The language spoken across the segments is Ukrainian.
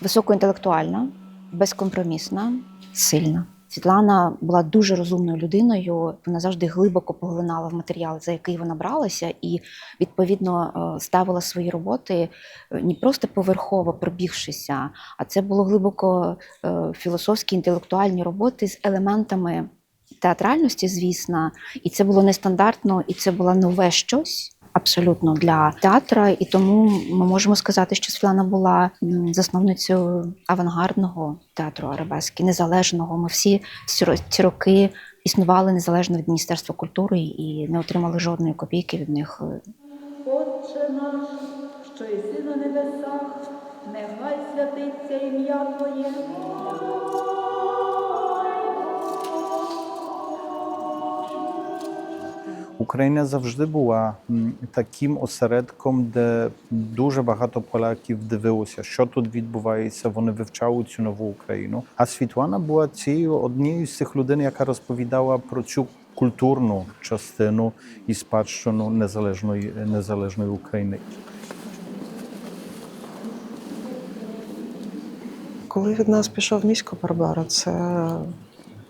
Високоінтелектуальна, безкомпромісна, сильна. Світлана була дуже розумною людиною. Вона завжди глибоко поглинала в матеріал, за який вона бралася, і відповідно е, ставила свої роботи е, не просто поверхово пробігшися, а це було глибоко е, філософські інтелектуальні роботи з елементами театральності, звісно, і це було нестандартно, і це було нове щось. Абсолютно для театра, і тому ми можемо сказати, що Світлана була засновницею авангардного театру арабески, незалежного. Ми всі ці роки існували незалежно від Міністерства культури і не отримали жодної копійки від них. Отче наш, що єси на небесах, нехай святиться ім'я Твоє. Україна завжди була таким осередком, де дуже багато поляків дивилося, що тут відбувається. Вони вивчали цю нову Україну. А Світлана була цією однією з цих людей, яка розповідала про цю культурну частину і спадщину незалежної незалежної України. Коли від нас пішов місько Барбара, це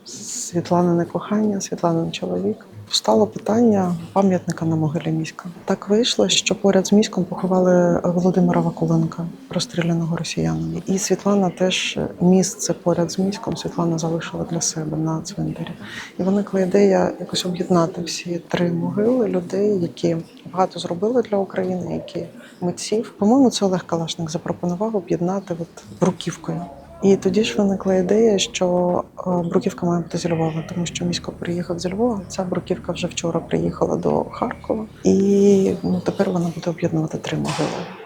Світланине кохання, Світланин чоловік. Стало питання пам'ятника на могилі міська. Так вийшло, що поряд з міськом поховали Володимира Вакуленка, розстріляного росіянами. І Світлана теж місце поряд з міськом Світлана залишила для себе на цвинтарі. І виникла ідея якось об'єднати всі три могили людей, які багато зробили для України, які митців. По-моєму, це Олег Калашник запропонував об'єднати от бруківкою. І тоді ж виникла ідея, що е, бруківка має бути зі Львова, тому що місько приїхав зі Львова. Ця бруківка вже вчора приїхала до Харкова, і ну, тепер вона буде об'єднувати три могили.